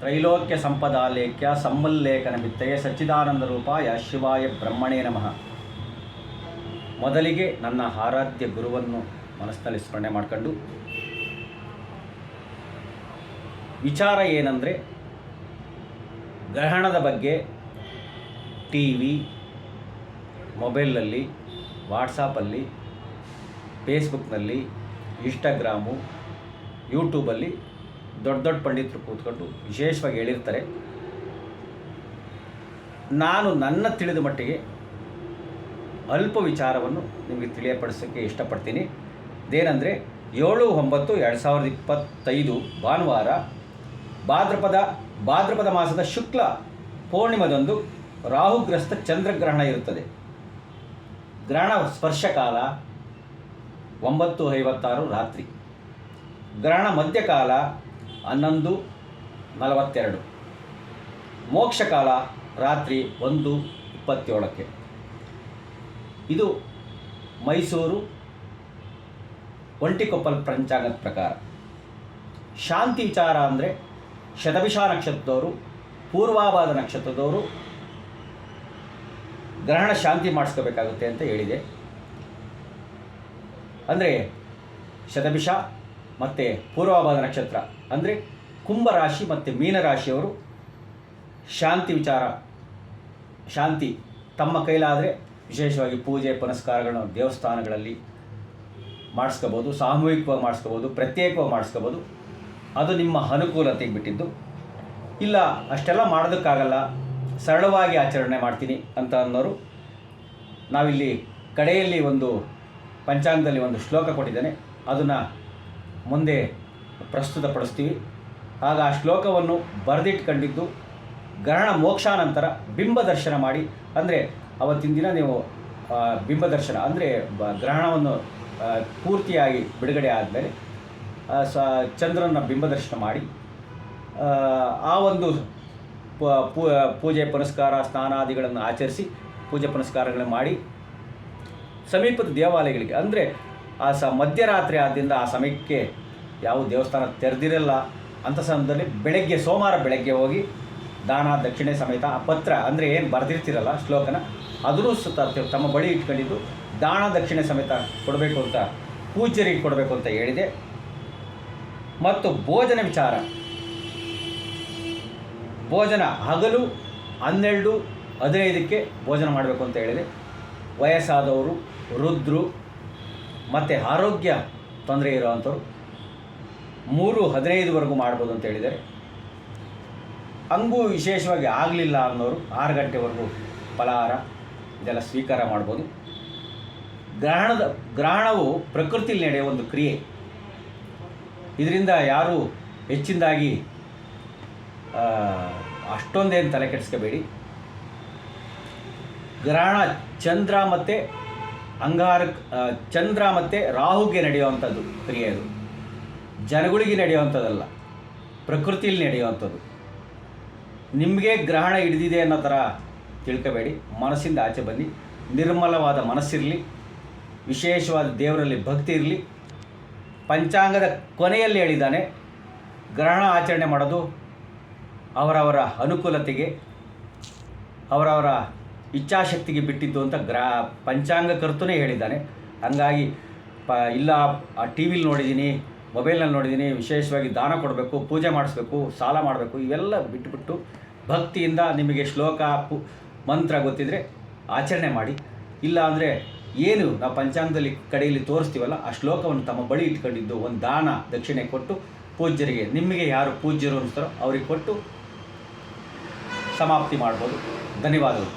ತ್ರೈಲೋಕ್ಯ ಸಂಪದಾಲೇಖ್ಯ ಸಮ್ಮಲ್ಲೇಖನ ಬಿತ್ತಗೆ ಸಚ್ಚಿದಾನಂದ ರೂಪಾಯ ಶಿವಾಯ ಬ್ರಹ್ಮಣೇ ನಮಃ. ಮೊದಲಿಗೆ ನನ್ನ ಆರಾಧ್ಯ ಗುರುವನ್ನು ಮನಸ್ಸಿನಲ್ಲಿ ಸ್ಮರಣೆ ಮಾಡಿಕೊಂಡು, ವಿಚಾರ ಏನಂದರೆ, ಗ್ರಹಣದ ಬಗ್ಗೆ ಟಿ ವಿ ಮೊಬೈಲಲ್ಲಿ ವಾಟ್ಸಾಪಲ್ಲಿ ಫೇಸ್ಬುಕ್ನಲ್ಲಿ, ಇನ್ಸ್ಟಾಗ್ರಾಮು, ಯೂಟ್ಯೂಬಲ್ಲಿ ದೊಡ್ಡ ದೊಡ್ಡ ಪಂಡಿತರು ಕೂತ್ಕೊಂಡು ವಿಶೇಷವಾಗಿ ಹೇಳಿರ್ತಾರೆ. ನಾನು ನನ್ನ ತಿಳಿದ ಮಟ್ಟಿಗೆ ಅಲ್ಪ ವಿಚಾರವನ್ನು ನಿಮಗೆ ತಿಳಿಯಪಡಿಸೋಕ್ಕೆ ಇಷ್ಟಪಡ್ತೀನಿ. ಇದೇನೆಂದರೆ ಏಳು ಒಂಬತ್ತು ಎರಡು ಸಾವಿರದ ಇಪ್ಪತ್ತೈದು ಭಾನುವಾರ ಭಾದ್ರಪದ ಭಾದ್ರಪದ ಮಾಸದ ಶುಕ್ಲ ಪೂರ್ಣಿಮದಂದು ರಾಹುಗ್ರಸ್ತ ಚಂದ್ರಗ್ರಹಣ ಇರುತ್ತದೆ. ಗ್ರಹಣ ಸ್ಪರ್ಶಕಾಲ ಒಂಬತ್ತು ಐವತ್ತಾರು ರಾತ್ರಿ. ಗ್ರಹಣ ಮಧ್ಯಕಾಲ ಹನ್ನೊಂದು ನಲವತ್ತೆರಡು. ಮೋಕ್ಷಕಾಲ ರಾತ್ರಿ ಒಂದು ಇಪ್ಪತ್ತೇಳಕ್ಕೆ. ಇದು ಮೈಸೂರು ಒಂಟಿಕೊಪ್ಪಲ್ ಪಂಚಾಂಗದ ಪ್ರಕಾರ. ಶಾಂತಿ ವಿಚಾರ ಅಂದರೆ ಶತಭಿಷ ನಕ್ಷತ್ರದವರು, ಪೂರ್ವಾಭಾದ ನಕ್ಷತ್ರದವರು ಗ್ರಹಣ ಶಾಂತಿ ಮಾಡಿಸ್ಕೋಬೇಕಾಗುತ್ತೆ ಅಂತ ಹೇಳಿದೆ. ಅಂದರೆ ಶತಭಿಷ ಮತ್ತು ಪೂರ್ವಾಭಾದ ನಕ್ಷತ್ರ, ಅಂದರೆ ಕುಂಭರಾಶಿ ಮತ್ತು ಮೀನರಾಶಿಯವರು ಶಾಂತಿ ವಿಚಾರ, ಶಾಂತಿ ತಮ್ಮ ಕೈಲಾದರೆ ವಿಶೇಷವಾಗಿ ಪೂಜೆ, ಪುನಸ್ಕಾರಗಳನ್ನು ದೇವಸ್ಥಾನಗಳಲ್ಲಿ ಮಾಡಿಸ್ಕೋಬೋದು ಸಾಮೂಹಿಕವಾಗಿ ಮಾಡಿಸ್ಕೋಬೋದು ಪ್ರತ್ಯೇಕವಾಗಿ ಮಾಡಿಸ್ಕೋಬೋದು ಅದು ನಿಮ್ಮ ಅನುಕೂಲತೆಗೆ ಬಿಟ್ಟಿದ್ದು. ಇಲ್ಲ, ಅಷ್ಟೆಲ್ಲ ಮಾಡೋದಕ್ಕಾಗಲ್ಲ, ಸರಳವಾಗಿ ಆಚರಣೆ ಮಾಡ್ತೀನಿ ಅಂತ ಅನ್ನೋರು ನಾವಿಲ್ಲಿ ಕಡೆಯಲ್ಲಿ ಒಂದು ಪಂಚಾಂಗದಲ್ಲಿ ಒಂದು ಶ್ಲೋಕ ಕೊಟ್ಟಿದ್ದೇನೆ. ಅದನ್ನು ಮುಂದೆ ಪ್ರಸ್ತುತಪಡಿಸ್ತೀವಿ. ಆಗ ಆ ಶ್ಲೋಕವನ್ನು ಬರೆದಿಟ್ಕೊಂಡಿದ್ದು ಗ್ರಹಣ ಮೋಕ್ಷಾನಂತರ ಬಿಂಬ ದರ್ಶನ ಮಾಡಿ. ಅಂದರೆ ಅವತ್ತಿನ ದಿನ ನೀವು ಬಿಂಬ ದರ್ಶನ ಅಂದರೆ ಗ್ರಹಣವನ್ನು ಪೂರ್ತಿಯಾಗಿ ಬಿಡುಗಡೆ ಆದಮೇಲೆ ಸ ಚಂದ್ರನ ಬಿಂಬ ದರ್ಶನ ಮಾಡಿ. ಆ, ಒಂದು ಪೂಜೆ ಪುನಸ್ಕಾರ ಸ್ನಾನಾದಿಗಳನ್ನು ಆಚರಿಸಿ ಪೂಜೆ ಪುನಸ್ಕಾರಗಳನ್ನು ಮಾಡಿ. ಸಮೀಪದ ದೇವಾಲಯಗಳಿಗೆ ಅಂದರೆ ಆ ಸ ಮಧ್ಯರಾತ್ರಿ ಆದ್ದರಿಂದ ಆ ಸಮಯಕ್ಕೆ ಯಾವ ದೇವಸ್ಥಾನ ತೆರೆದಿರಲ್ಲ. ಅಂಥ ಸಮಯದಲ್ಲಿ ಬೆಳಗ್ಗೆ, ಸೋಮವಾರ ಬೆಳಗ್ಗೆ ಹೋಗಿ ದಾನ, ದಕ್ಷಿಣೆ ಸಮೇತ ಆ ಪತ್ರ ಅಂದರೆ ಏನು ಬರೆದಿರ್ತಿರಲ್ಲ ಶ್ಲೋಕನ, ಅದನ್ನು ಸುತ್ತ ತಮ್ಮ ಬಳಿ ಇಟ್ಕೊಂಡಿದ್ದು ದಾನ, ದಕ್ಷಿಣೆ ಸಮೇತ ಕೊಡಬೇಕು ಅಂತ ಪೂಜರಿಗೆ ಕೊಡಬೇಕು ಅಂತ ಹೇಳಿದೆ. ಮತ್ತು ಭೋಜನ ವಿಚಾರ. ಭೋಜನ ಹಗಲು ಹನ್ನೆರಡು ಹದಿನೈದಕ್ಕೆ ಭೋಜನ ಮಾಡಬೇಕು ಅಂತ ಹೇಳಿದೆ. ವಯಸ್ಸಾದವರು, ವೃದ್ಧರು ಮತ್ತು ಆರೋಗ್ಯ ತೊಂದರೆ ಇರೋವಂಥವ್ರು ಮೂರು ಹದಿನೈದುವರೆಗೂ ಮಾಡ್ಬೋದು ಅಂತ ಹೇಳಿದ್ದಾರೆ. ಹಂಗೂ ವಿಶೇಷವಾಗಿ ಆಗಲಿಲ್ಲ ಅನ್ನೋರು ಆರು ಗಂಟೆವರೆಗೂ ಫಲಹಾರ ಇದೆಲ್ಲ ಸ್ವೀಕಾರ ಮಾಡ್ಬೋದು. ಗ್ರಹಣದ, ಗ್ರಹಣವು ಪ್ರಕೃತಿಯಲ್ಲಿ ನಡೆಯುವ ಒಂದು ಕ್ರಿಯೆ. ಇದರಿಂದ ಯಾರೂ ಹೆಚ್ಚಿನದಾಗಿ ಅಷ್ಟೊಂದೇನು ತಲೆ ಕೆಡಿಸ್ಕೋಬೇಡಿ. ಗ್ರಹಣ ಚಂದ್ರ ಮತ್ತು ಅಂಗಾರ ಚಂದ್ರ ಮತ್ತು ರಾಹುಗೆ ನಡೆಯುವಂಥದ್ದು ಕ್ರಿಯೆ ಅದು ಜನಗಳಿಗೆ ನಡೆಯುವಂಥದ್ದಲ್ಲ ಪ್ರಕೃತಿಯಲ್ಲಿ ನಡೆಯುವಂಥದ್ದು. ನಿಮಗೆ ಗ್ರಹಣ ಹಿಡಿದಿದೆ ಅನ್ನೋ ಥರ ತಿಳ್ಕೊಬೇಡಿ, ಮನಸ್ಸಿಂದ ಆಚೆ ಬನ್ನಿ. ನಿರ್ಮಲವಾದ ಮನಸ್ಸಿರಲಿ, ವಿಶೇಷವಾದ ದೇವರಲ್ಲಿ ಭಕ್ತಿ ಇರಲಿ. ಪಂಚಾಂಗದ ಕೊನೆಯಲ್ಲಿ ಹೇಳಿದ್ದಾನೆ, ಗ್ರಹಣ ಆಚರಣೆ ಮಾಡೋದು ಅವರವರ ಅನುಕೂಲತೆಗೆ, ಅವರವರ ಇಚ್ಛಾಶಕ್ತಿಗೆ ಬಿಟ್ಟಿದ್ದು ಅಂತ ಗ್ರಾ ಪಂಚಾಂಗ ಕರ್ತನೇ ಹೇಳಿದ್ದಾನೆ. ಹಂಗಾಗಿ ಪ ಇಲ್ಲ, ಆ ಟಿ ವಿಲಿ ನೋಡಿದ್ದೀನಿ, ಮೊಬೈಲ್ನಲ್ಲಿ ನೋಡಿದ್ದೀನಿ, ವಿಶೇಷವಾಗಿ ದಾನ ಕೊಡಬೇಕು, ಪೂಜೆ ಮಾಡಿಸ್ಬೇಕು, ಸಾಲ ಮಾಡಬೇಕು, ಇವೆಲ್ಲ ಬಿಟ್ಟುಬಿಟ್ಟು ಭಕ್ತಿಯಿಂದ ನಿಮಗೆ ಶ್ಲೋಕ ಮಂತ್ರ ಗೊತ್ತಿದ್ದರೆ ಆಚರಣೆ ಮಾಡಿ. ಇಲ್ಲ ಅಂದರೆ ಏನು ನಾವು ಪಂಚಾಂಗದಲ್ಲಿ ಕಡೆಯಲ್ಲಿ ತೋರಿಸ್ತೀವಲ್ಲ, ಆ ಶ್ಲೋಕವನ್ನು ತಮ್ಮ ಬಳಿ ಇಟ್ಕೊಂಡಿದ್ದು ಒಂದು ದಾನ, ದಕ್ಷಿಣೆ ಕೊಟ್ಟು ಪೂಜ್ಯರಿಗೆ, ನಿಮಗೆ ಯಾರು ಪೂಜ್ಯರು ಅನಿಸ್ತಾರೋ ಅವ್ರಿಗೆ ಕೊಟ್ಟು ಸಮಾಪ್ತಿ ಮಾಡ್ಬೋದು. ಧನ್ಯವಾದಗಳು.